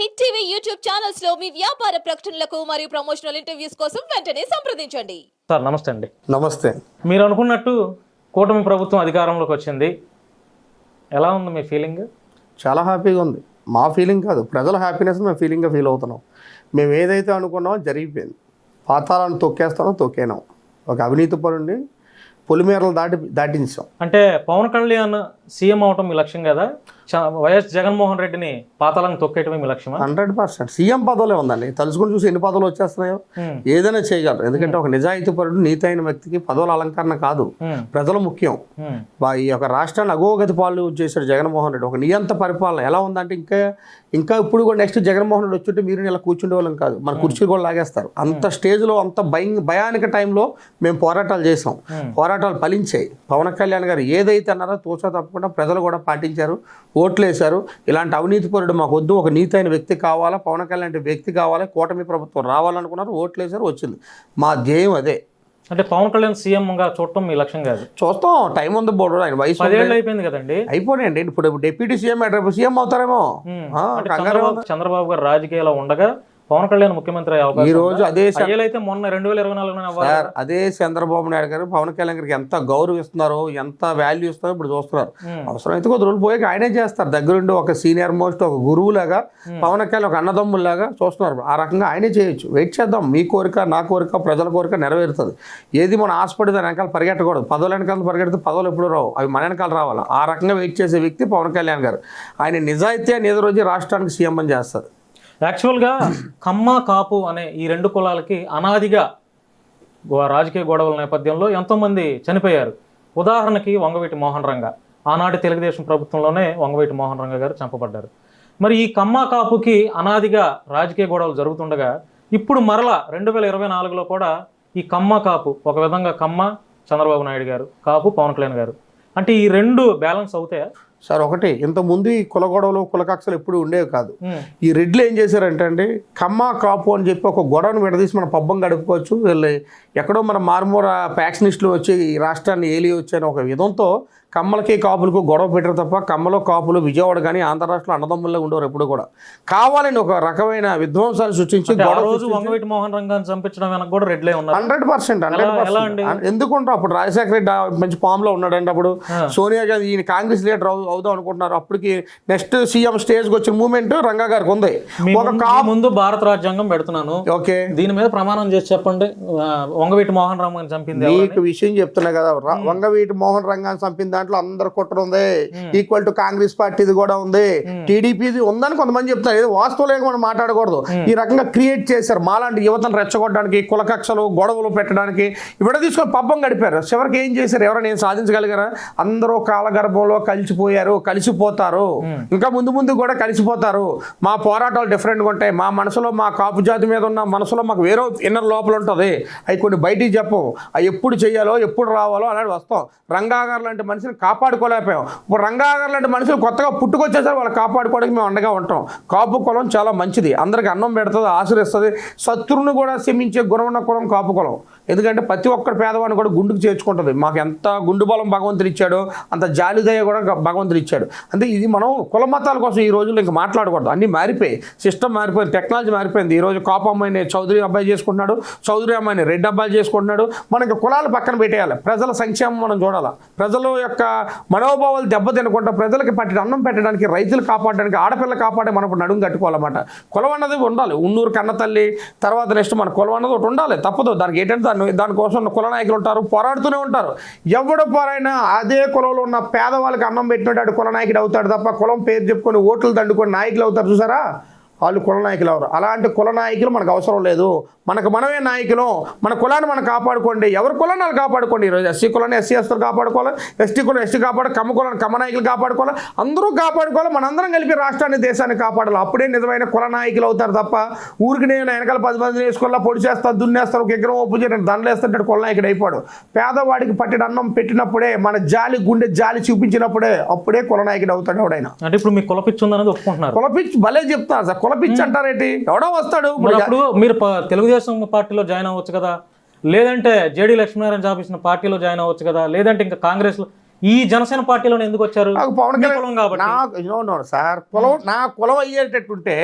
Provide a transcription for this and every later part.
Hit TV YouTube ఛానల్స్లో మీ వ్యాపార ప్రకటనలకు మరియు ప్రమోషనల్ ఇంటర్వ్యూస్ కోసం వెంటనే సంప్రదించండి. సార్ నమస్తే అండి. నమస్తే. మీరు అనుకున్నట్టు కూటమి ప్రభుత్వం అధికారంలోకి వచ్చింది. ఎలా ఉంది మీ ఫీలింగ్? చాలా హ్యాపీగా ఉంది. మా ఫీలింగ్ కాదు ప్రజల హ్యాపీనెస్ మేము ఫీలింగ్గా ఫీల్ అవుతున్నాం. మేము ఏదైతే అనుకున్నామో జరిగిపోయింది. పాతాలను తొక్కేస్తామో తొక్కేనాం. ఒక అవినీతి పరుండి పొలిమేరలు దాటి దాటించాం. అంటే పవన్ కళ్యాణ్ సీఎం అవటం మీ లక్ష్యం కదా? వైఎస్ జగన్మోహన్ రెడ్డిని పాతాలను తొక్కేయటమే మీ లక్ష్యమా? Hundred percent. సీఎం పదవులే ఉందండి. తలుచుకుని చూసి ఎన్ని పదవులు వచ్చేస్తున్నాయో. ఏదైనా చేయగలరు. ఎందుకంటే ఒక నిజాయితీ పరుడు నీతి అయిన వ్యక్తికి పదవుల అలంకరణ కాదు. ప్రజలు ముఖ్యం. ఈ యొక్క రాష్ట్రాన్ని అగోగతి పాలు చేశాడు జగన్మోహన్ రెడ్డి. ఒక నియంత పరిపాలన. ఎలా ఉందంటే ఇంకా ఇంకా ఇప్పుడు కూడా నెక్స్ట్ జగన్మోహన్ రెడ్డి వచ్చుంటే మీరు ఇలా కూర్చుండే వాళ్ళం కాదు. మన కుర్చీలు కూడా లాగేస్తారు. అంత స్టేజ్లో అంత భయం భయానిక టైంలో మేము పోరాటాలు చేసాం. పోరాటాలు ఫలించాయి. పవన్ కళ్యాణ్ గారు ఏదైతే అన్నారో తోచా తప్పకుండా ప్రజలు కూడా పాటించారు ఓట్లు వేశారు ఇలాంటి అవినీతి పరుడు మాకు వద్దు ఒక నీతి అయిన వ్యక్తి కావాలా పవన్ కళ్యాణ్ లాంటి వ్యక్తి కావాలా కూటమి ప్రభుత్వం రావాలనుకున్నారు ఓట్లు వేశారు వచ్చింది. మా ధ్యేయం అదే. అంటే పవన్ కళ్యాణ్ సీఎం గా చూడటం మీ లక్ష్యం కాదు. చూస్తాం టైం ఉంది బోర్డు ఆయన వయసు అయిపోయింది కదండి. అయిపోయాయండి ఇప్పుడు డిప్యూటీ సీఎం సీఎం అవుతారేమో. చంద్రబాబు గారు రాజకీయాల్లో ఉండగా పవన్ కళ్యాణ్ ముఖ్యమంత్రి అయ్యే ఈ రోజు అదే అయ్యేలైతే మొన్న రెండు వేల ఇరవై సార్ అదే చంద్రబాబు నాయుడు గారు పవన్ కళ్యాణ్ గారికి ఎంత గౌరవిస్తున్నారో ఎంత వాల్యూ ఇస్తున్నారో ఇప్పుడు చూస్తున్నారు. అవసరమైతే కొద్ది రోజులు పోయాక ఆయనే చేస్తారు. దగ్గరుండి ఒక సీనియర్ మోస్ట్ ఒక గురువులాగా పవన్ కళ్యాణ్ ఒక అన్నదమ్ముల్లాగా చూస్తున్నారు. ఆ రకంగా ఆయనే చేయొచ్చు. వెయిట్ చేద్దాం. మీ కోరిక నా కోరిక ప్రజల కోరిక నెరవేరుతుంది. ఏది మనం ఆశపడి దాని వెనకాల పరిగెట్టకూడదు. పదవుల వెనకాల పరిగెడితే పదవులు ఎప్పుడు రావు. అవి మన వెనకాల రావాలి? ఆ రకంగా వెయిట్ చేసే వ్యక్తి పవన్ కళ్యాణ్ గారు. ఆయన నిజాయితీ ఏదో రోజు రాష్ట్రానికి సీఎం అని చేస్తారు. యాక్చువల్గా కమ్మ కాపు అనే ఈ రెండు కులాలకి అనాదిగా రాజకీయ గొడవల నేపథ్యంలో ఎంతోమంది చనిపోయారు. ఉదాహరణకి వంగవీటి మోహన్ రంగ. ఆనాటి తెలుగుదేశం ప్రభుత్వంలోనే వంగవీటి మోహన్ రంగ గారు చంపబడ్డారు. మరి ఈ కమ్మ కాపుకి అనాదిగా రాజకీయ గొడవలు జరుగుతుండగా ఇప్పుడు మరలా రెండు వేల ఇరవై నాలుగులో కూడా ఈ కమ్మ కాపు ఒక విధంగా కమ్మ చంద్రబాబు నాయుడు గారు కాపు పవన్ కళ్యాణ్ గారు. అంటే ఈ రెండు బ్యాలెన్స్ అవుతాయా సార్ ఒకటి ఇంతకుముందు ఈ కుల గొడవలు కుల కక్షలు ఎప్పుడు ఉండేవి కాదు. ఈ రెడ్లు ఏం చేశారంటే అండి కమ్మ కాపు అని చెప్పి ఒక గొడవను విడదీసి మన పబ్బం గడుపుకోవచ్చు. వీళ్ళు ఎక్కడో మన మారుమూర ఫ్యాక్షనిస్టులు వచ్చి ఈ రాష్ట్రాన్ని ఏలి వచ్చాయని ఒక విధంతో కమ్మలకి కాపులకు గొడవ పెట్టారు తప్ప కమ్మలో కాపులు విజయవాడ కానీ ఆంధ్ర రాష్ట్రంలో అన్నదమ్ముల్లో ఉండేవారు ఎప్పుడు కూడా. కావాలని ఒక రకమైన విధ్వంసాన్ని సృష్టించి రోజు వంగవీటి మోహన్ రంగాన్ని చంపించడం వెనక కూడా రెడ్లే ఉన్నారు. Hundred percent hundred? పర్సెంట్. ఎందుకుంటారు అప్పుడు రాజశేఖర రెడ్డి మంచి ఫామ్లో ఉన్నాడండి అప్పుడు. సోనియా గాంధీ ఈయన కాంగ్రెస్ లీడర్ అవు- అవుదాం అనుకుంటున్నారు. అప్పటికి నెక్స్ట్ సీఎం స్టేజ్కి వచ్చిన మూమెంట్ రంగా గారికి ఉంది. ఒక ముందు- కా ముందు భారత రాజ్యాంగం పెడుతున్నాను. ఓకే. దీని మీద ప్రమాణం చేసి చెప్పండి. వంగవీటి మోహన్ రామన్ చంపింది? మీకు విషయం చెప్తున్నా కదా. వంగవీటి మోహన్ రంగాన్ని చంపిన దాంట్లో అందరు కుట్ర ఉంది. ఈక్వల్ టు కాంగ్రెస్ పార్టీది కూడా ఉంది. టీడీపీది ఉందని కొంతమంది చెప్తారు ఏదో వాస్తవం మనం మాట్లాడకూడదు. ఈ రకంగా క్రియేట్ చేశారు. మాలాంటి యువతను రెచ్చగొట్టడానికి కులకక్షలు గొడవలు పెట్టడానికి ఇవిడ తీసుకొని పబ్బం గడిపారు. చివరికి ఏం చేశారు? ఎవరైనా ఏం సాధించగలిగారా? అందరూ కాలగర్భంలో కలిసిపోయారు కలిసిపోతారు. ఇంకా ముందు ముందు కూడా కలిసిపోతారు. మా పోరాటాలు డిఫరెంట్గా ఉంటాయి. మా మనసులో మా కాపు జాతి మీద ఉన్న మనసులో మాకు వేరే ఇన్నర్ లోపల ఉంటుంది. అవి కొన్ని బయటికి చెప్పం. అవి ఎప్పుడు చేయాలో ఎప్పుడు రావాలో అలాంటి వస్తాం. రంగాగారు లాంటి మనిషిని కాపాడుకోలేకపోయాం. ఇప్పుడు రంగాగారు లాంటి మనుషులు కొత్తగా పుట్టుకొచ్చేసరికి వాళ్ళు కాపాడుకోవడానికి మేము అండగా ఉంటాం. కాపు కులం చాలా మంచిది. అందరికి అన్నం పెడుతుంది ఆశ్రయిస్తుంది. శత్రువును కూడా శమించే గుణం ఉన్న కులం కాపు కులం. ఎందుకంటే ప్రతి ఒక్కరి పేదవాడిని కూడా గుండుకు చేర్చుకుంటుంది. మాకు ఎంత గుండు బలం భగవంతుడు ఇచ్చాడో అంత జాలిదయ కూడా భగవంతుడు ఇచ్చాడు. అంటే ఇది మనం కుల మతాల కోసం ఈ రోజుల్లో ఇంకా మాట్లాడకూడదు. అన్నీ మారిపోయి సిస్టమ్ మారిపోయింది టెక్నాలజీ మారిపోయింది. ఈ రోజు కాపు అమ్మాయిని చౌదరి అబ్బాయి చేసుకుంటున్నాడు చౌదరి అమ్మాయిని రెడ్డి అబ్బాయి చేసుకుంటున్నాడు. మనకి కులాలు పక్కన పెట్టేయాలి. ప్రజల సంక్షేమం మనం చూడాలి. ప్రజల యొక్క మనోభావాలు దెబ్బతినకుండా ప్రజలకు ప్రజలకి పట్టి అన్నం పెట్టడానికి రైతులు కాపాడడానికి ఆడపిల్ల కాపాడే మనం ఇప్పుడు నడుము కట్టుకోవాలన్నమాట. కులం అన్నది ఉండాలి. ఉన్నూరు కన్న తల్లి తర్వాత నెక్స్ట్ మన కులం అన్నది ఒకటి ఉండాలి. తప్పదు. దానికి ఏంటంటే దాని దానికోసం కుల నాయకులు ఉంటారు పోరాడుతూనే ఉంటారు. ఎవడు పోరైనా అదే కులంలో ఉన్న పేదవాళ్ళకి అన్నం పెట్టినట్టు కుల నాయకుడు అవుతాడు తప్ప కులం పేరు చెప్పుకొని ఓట్లు దండుకొని నాయకులు అవుతారు. చూసారా? వాళ్ళు కుల నాయకులు ఎవరు? అలాంటి కుల నాయకులు మనకు అవసరం లేదు. మనకు మనమే నాయకులు. మన కులాన్ని మనం కాపాడుకోండి. ఎవరి కులాన్ని వాళ్ళు కాపాడుకోండి? ఈరోజు ఎస్సీ కులాన్ని ఎస్సీ ఎస్టీలు కాపాడుకోవాలి. ఎస్టీ కులం ఎస్టీ కాపాడు కమ్మ కులాన్ని కమ్మ నాయకులు కాపాడుకోవాలి. అందరూ కాపాడుకోవాలి. మనందరం కలిపి రాష్ట్రాన్ని దేశాన్ని కాపాడాలి. అప్పుడే నిజమైన కుల నాయకులు అవుతారు తప్ప ఊరికి నేను వెనకాల పది మంది వేసుకోవాలా పొడి చేస్తాను దున్నేస్తాను ఒక ఎకరం ఒప్పు చేయడం. దండలు వేస్తుంటాడు కుల నాయకుడు అయిపోడు. పేదవాడికి పట్టిన అన్నం పెట్టినప్పుడే మన జాలి గుండె జాలి చూపించినప్పుడే అప్పుడే కుల నాయకుడు అవుతాడు ఎవడైనా. అంటే ఇప్పుడు మీకు కులపిచ్చి ఉందనేది ఒప్పుకుంటున్నారు. కులపిచ్చి భలే చెప్తా సార్. కులపిచ్చి అంటారేంటి? ఎవడో వస్తాడు. మరి ఇప్పుడు అప్పుడు మీరు తెలుగుదేశం పార్టీలో జాయిన్ అవ్వచ్చు కదా. లేదంటే జేడీ లక్ష్మీనారాయణ జాబ్ ఇచ్చిన పార్టీలో జాయిన్ అవ్వచ్చు కదా. లేదంటే ఇంకా కాంగ్రెస్లో ఈ జనసేన పార్టీలో ఎందుకు వచ్చారు? నాకు పవన్ కళ్యాణ్ కాబట్టి. సార్. కులం నా కులం అయ్యేటట్టుంటే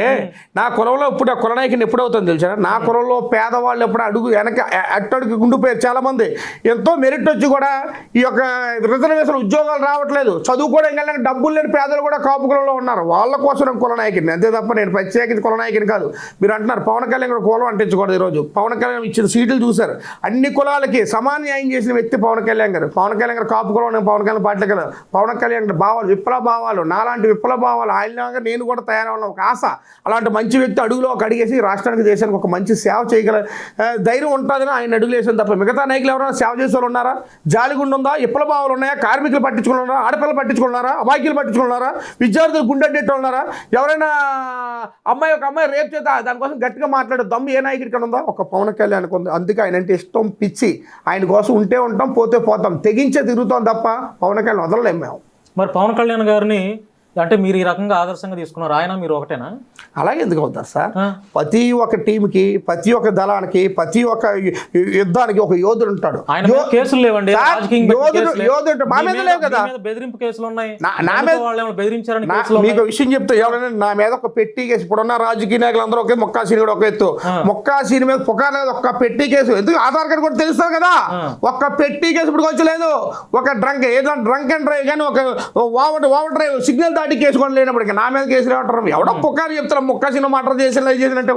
నా కులంలో ఇప్పుడు ఆ కులనాయకుని ఎప్పుడు అవుతుంది తెలుసా? నా కులంలో పేదవాళ్ళు ఎప్పుడు అడుగు వెనక అట్టడుగు గుండిపోయారు చాలా మంది ఎంతో మెరిట్ వచ్చి కూడా ఈ యొక్క రిజర్వేషన్ ఉద్యోగాలు రావట్లేదు. చదువుకోవడం కన్నా డబ్బులు లేని పేదలు కూడా కాపు కులంలో ఉన్నారు. వాళ్ళ కోసం నేను కులనాయకుని అంతే తప్ప నేను ప్రత్యేకించి కులనాయకుని కాదు. మీరు అంటున్నారు పవన్ కళ్యాణ్ కూడా కులం అంటించకూడదు ఈరోజు. పవన్ కళ్యాణ్ ఇచ్చిన సీట్లు చూశారు. అన్ని కులాలకి సమాన న్యాయం చేసిన వ్యక్తి పవన్ కళ్యాణ్ గారు. పవన్ కళ్యాణ్ గారు కాపు కులం నేను పవన్ కళ్యాణ్ పార్టీ కదా పవన్ కళ్యాణ్ భావాలు విప్లవ భావాలు నాలాంటి విప్లవ భావాలు ఆయన నేను కూడా తయారవ్వాలని ఒక ఆశ. అలాంటి మంచి వ్యక్తి అడుగులో ఒక అడిగేసి రాష్ట్రానికి దేశానికి ఒక మంచి సేవ చేయగల ధైర్యం ఉంటుందని ఆయన అడుగులు తప్ప మిగతా నాయకులు ఎవరైనా సేవ చేసే వాళ్ళు ఉన్నారా? జాలిగుండు ఉందా? విప్లవ భావాలు ఉన్నాయా? కార్మికులు పట్టించుకున్నారా ఆడపిల్లలు పట్టించుకున్నారా? అబాయికులు పట్టించుకున్నారా విద్యార్థులు గుండెట్టు ఉన్నారా? ఎవరైనా అమ్మాయి ఒక అమ్మాయి రేపు చేత దానికోసం గట్టిగా మాట్లాడే దమ్ము ఏ నాయకుడికి ఉందా? ఒక పవన్ కళ్యాణ్ ఉంది. అందుకే ఆయన అంటే ఇష్టం పిచ్చి. ఆయన కోసం ఉంటే ఉంటాం పోతే పోతాం. తెగించే తిరుగుతాం తప్ప పవన్ కళ్యాణ్ వదలలేము మేము. మరి పవన్ కళ్యాణ్ గారిని అంటే మీరు ఈ రకంగా ఆదర్శంగా తీసుకున్నారు. ఆయన మీరు ఒకటేనా? అలాగే ఎందుకు అవుతారు సార్. ప్రతి ఒక్క టీంకి ప్రతి ఒక్క దళానికి ప్రతి ఒక్క యుద్ధానికి ఒక యోధుడు ఉంటాడు. ఆయన కేసులు లేవండి. యోధుడు-. యోధుడు మా మీద లేవు కదా. బెదిరింపు కేసులు ఉన్నాయి. నా- మీద- వాళ్ళు బెదిరించారని మీకు. విషయం చెప్తే ఎవరైనా నా మీద ఒక పెట్టి కేసు ఇప్పుడున్న రాజకీయ నాయకులు అందరూ ఒకే మొక్కా సీని కూడా ఒక ఎత్తు. మొక్కా సీని మీద పుకార్ లేదు. ఒక్క పెట్టి కేసు. ఎందుకు? ఆధార్ కార్డు కూడా తెలుస్తారు కదా. ఒక్క పెట్టి కేసు ఇప్పుడు వచ్చలేదు ఒక డ్రంక్ ఏదో డ్రంక్ అండ్ డ్రైవ్ కానీ ఒక ఓవర్ ఓవర్ డ్రైవ్ సిగ్నల్ దాటి కేసు కూడా లేనప్పుడు ఇక నా మీద కేసులు ఏమంటారు? ఎవడో పుకారు చెప్తారు మొక్క సినిమా మాటర్ చేసిన చేసినట్టు.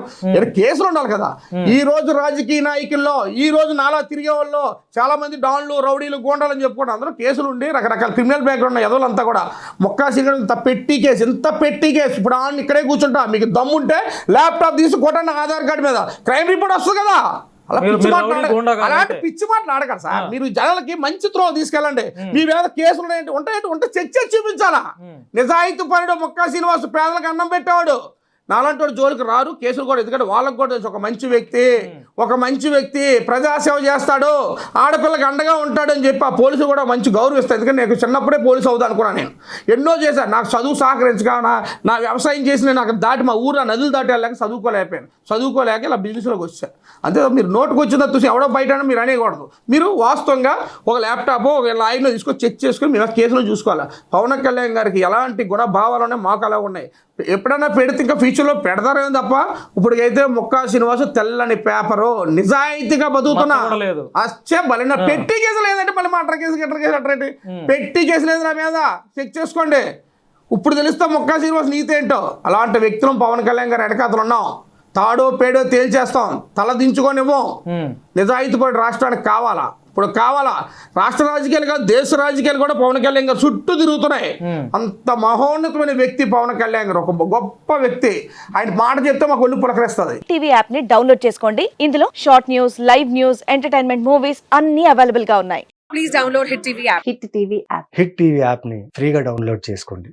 కేసులు ఉండాలి కదా. ఈ రోజు రాజకీయ నాయకుల్లో ఈ రోజు నాలా తిరిగే వాళ్ళు చాలా మంది డాన్లు రౌడీలు గోండాలు అని చెప్పుకుంటారు అందరూ కేసులు ఉండి రకరకాల క్రిమినల్ బ్యాక్గ్రౌండ్ ఎదవలంతా కూడా మొక్కా సింగడం ఇంత పెట్టి కేసు ఇంత పెట్టి కేసు. ఇప్పుడు ఆన్ ఇక్కడే కూర్చుంటా మీకు దమ్ముంటే ల్యాప్టాప్ తీసి కొట్టండి ఆధార్ కార్డు మీద. క్రైమ్ రిపోర్ట్ వస్తుంది కదా. అలా పిచ్చి మీరు మాటలు రౌడీ ఆడ- గూండా కాబట్టి. అలాంటి పిచ్చి మాటలు ఆడకండి సార్ మీరు జనాలకి మంచి త్రో తీసుకెళ్ళండి. మీ మీద కేసులు ఉన్నాయంటే ఉంటాయంటే ఉంటే చెక్ చేసి చూపించాలా నిజాయితీ పరుడు మొక్కా శ్రీనివాస్ పేదలకు అన్నం పెట్టేవాడు. నాలాంటి వాడు జోలికి రారు కేసులు కూడా ఎందుకంటే వాళ్ళకి కూడా తెలుసు ఒక మంచి వ్యక్తి ఒక మంచి వ్యక్తి ప్రజాసేవ చేస్తాడు ఆడపిల్లకి అండగా ఉంటాడు అని చెప్పి ఆ పోలీసు కూడా మంచి గౌరవిస్తాడు ఎందుకంటే నేను చిన్నప్పుడే పోలీసు అవుతా అనుకున్నాను నేను. ఎన్నో చేశాను నాకు చదువు సహకరించగా నా నా వ్యవసాయం చేసిన నాకు దాటి మా ఊరు నదులు దాటి వెళ్ళాక చదువుకోలేకపోయాను. చదువుకోలేక ఇలా బిజినెస్లోకి వచ్చాను అంతే మీరు నోటుకు వచ్చిందా చూసి ఎవడో బయట మీరు అనేకూడదు మీరు వాస్తవంగా ఒక ల్యాప్టాప్ ఒక లైన్లో తీసుకొని చెక్ చేసుకొని మీరు కేసులో చూసుకోవాలి. పవన్ కళ్యాణ్ గారికి ఎలాంటి గుణ భావాలు ఉన్నాయి మాకు అలా ఉన్నాయి. ఎప్పుడైనా పెడితే ఇంకా ఫ్యూచర్లో పెడతారేమో తప్ప ఇప్పటికైతే మొక్కా శ్రీనివాసు తెల్లని పేపరు నిజాయితీగా బతుకుతున్నా. అచ్చే బలిన పెట్టి కేసు లేదంటే మళ్ళీ మటర్ కేసు గట్ర కేసు అట్రేంటి పెట్టి కేసు లేదు నా మీద. చెక్ చేసుకోండి. ఇప్పుడు తెలుస్తా మొక్కా శ్రీనివాస్ నీతి ఏంటో? అలాంటి వ్యక్తులను పవన్ కళ్యాణ్ గారు వెనకాతలు ఉన్నాం. తాడో పేడో తేల్చేస్తాం. తల దించుకొనివ్వం. నిజాయితీ పడి రాష్ట్రానికి కావాలా? ఇప్పుడు కావాలా? రాష్ట్ర రాజకీయాలు కాదు దేశ రాజకీయాలు కూడా పవన్ కళ్యాణ్ గారు చుట్టూ తిరుగుతున్నాయి. అంత మహోన్నతమైన వ్యక్తి పవన్ కళ్యాణ్ గారు ఒక గొప్ప వ్యక్తి. ఆయన మాట చెప్తే మాకు ఒళ్ళు పులకరిస్తుంది. టీవీ యాప్ని డౌన్లోడ్ చేసుకోండి. ఇందులో short news live news entertainment movies అన్ని అవైలబుల్గా ఉన్నాయి. please download Hit TV app. Hit TV app. Hit TV యాప్ని ఫ్రీగా డౌన్లోడ్ చేసుకోండి.